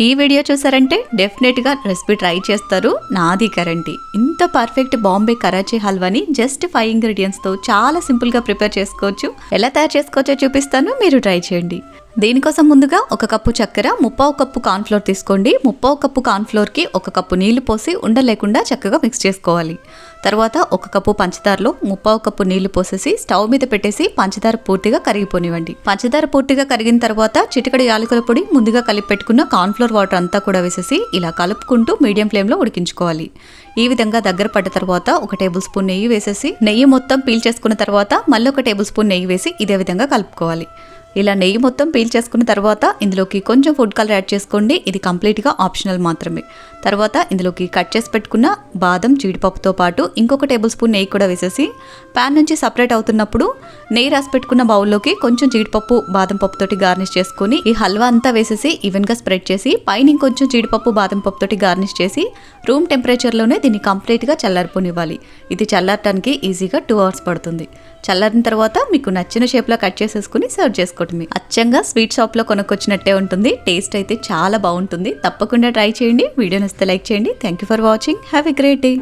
ఈ వీడియో చూసారంటే డెఫినెట్గా రెసిపీ ట్రై చేస్తారు. నాది గ్యారంటీ. ఇంత పర్ఫెక్ట్ బాంబే కరాచీ హల్వాని జస్ట్ ఫైవ్ ఇంగ్రీడియంట్స్తో చాలా సింపుల్గా ప్రిపేర్ చేసుకోవచ్చు. ఎలా తయారు చేసుకోవచ్చో చూపిస్తాను. మీరు ట్రై చేయండి. దీనికోసం ముందుగా ఒక కప్పు చక్కెర ముప్పావు కప్పు కాన్ఫ్లోర్ తీసుకోండి. ముప్పావు కప్పు కాన్ఫ్లోర్కి ఒక కప్పు నీళ్ళు పోసి ఉండలేకుండా చక్కగా మిక్స్ చేసుకోవాలి. తర్వాత ఒక కప్పు పంచదారలో ముప్పావు కప్పు నీళ్ళు పోసేసి స్టవ్ మీద పెట్టేసి పంచదార పూర్తిగా కరిగిపోనివ్వండి. పంచదార పూర్తిగా కరిగిన తర్వాత చిటికడి యాలకుల పొడి ముందుగా కలిపి పెట్టుకున్న కాన్ఫ్లోర్ వాటర్ అంతా కూడా వేసేసి ఇలా కలుపుకుంటూ మీడియం ఫ్లేమ్లో ఉడికించుకోవాలి. ఈ విధంగా దగ్గర పడ్డ తర్వాత ఒక టేబుల్ స్పూన్ నెయ్యి వేసేసి నెయ్యి మొత్తం పీల్ చేసుకున్న తర్వాత మళ్ళీ ఒక టేబుల్ స్పూన్ నెయ్యి వేసి ఇదే విధంగా కలుపుకోవాలి. ఇలా నెయ్యి మొత్తం పీల్ చేసుకున్న తర్వాత ఇందులోకి కొంచెం ఫుడ్ కలర్ యాడ్ చేసుకోండి. ఇది కంప్లీట్గా ఆప్షనల్ మాత్రమే. తర్వాత ఇందులోకి కట్ చేసి పెట్టుకున్న బాదం జీడిపప్పుతో పాటు ఇంకొక టేబుల్ స్పూన్ నెయ్యి కూడా వేసేసి ప్యాన్ నుంచి సపరేట్ అవుతున్నప్పుడు నెయ్యి రాసి పెట్టుకున్న బౌల్లోకి కొంచెం జీడిపప్పు బాదం పప్పుతోటి గార్నిష్ చేసుకుని ఈ హల్వా అంతా వేసేసి ఈవెన్గా స్ప్రెడ్ చేసి పైన ఇంకొంచెం జీడిపప్పు బాదం పప్పుతోటి గార్నిష్ చేసి రూమ్ టెంపరేచర్లోనే దీన్ని కంప్లీట్గా చల్లారిపోనివ్వాలి. ఇది చల్లారటానికి ఈజీగా టూ అవర్స్ పడుతుంది. చల్లారిన తర్వాత మీకు నచ్చిన షేప్లో కట్ చేసేసుకుని సర్వ్ చేసుకోవటమే అచ్చంగా స్వీట్ షాప్లో కొనుక్కొచ్చినట్టే ఉంటుంది. టేస్ట్ అయితే చాలా బాగుంటుంది. తప్పకుండా ట్రై చేయండి. వీడియో నచ్చితే లైక్ చేయండి. Thank you for watching have a great day